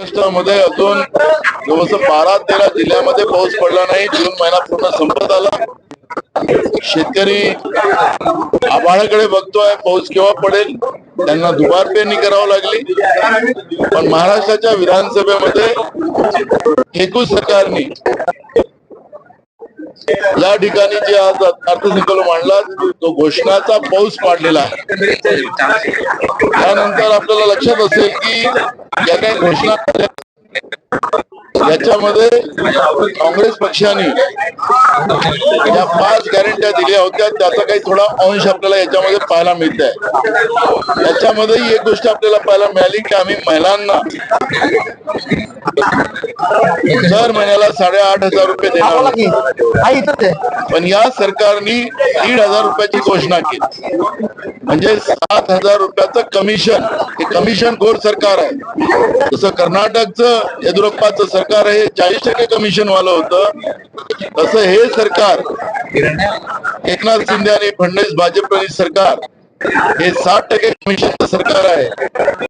महाराष्ट्रामध्ये अजून जवळजवळ बारा तेरा जिल्ह्यामध्ये पाऊस पडला नाही. जून महिना पूर्ण संपत आला. शेतकरी आभाळाकडे बघतोय पाऊस केव्हा पडेल? त्यांना दुबार पेरणी करावी लागली. पण महाराष्ट्राच्या विधानसभेमध्ये एकूण सरकारने या ठिकाणी जे आज अर्थसंकल्प मांडला तो घोषणाचा पाऊस पाडलेला आहे. त्यानंतर आपल्याला लक्षात असेल की या काही घोषणा याच्यामध्ये काँग्रेस पक्षाने या पाच गॅरंट्या दिल्या होत्या त्याचा काही थोडा अंश आपल्याला याच्यामध्ये पाहायला मिळत आहे याच्यामध्ये एक गोष्ट आपल्याला पाहायला मिळाली की आम्ही महिलांना दर महिन्याला साडेआठ हजार रुपये देणार हा पण या सरकारने दीड हजार रुपयाची घोषणा केली. म्हणजे सात हजार रुपयाचं कमिशन हे कमिशन खोर सरकार आहे. जसं कर्नाटकचं येदुरप्पाचं सरकार आहे चाळीस टक्के कमिशन वालं होतं. तसं हे सरकार एकनाथ शिंदे आणि फडणवीस भाजप सरकार हे साठ टक्के कमिशनचं सरकार आहे.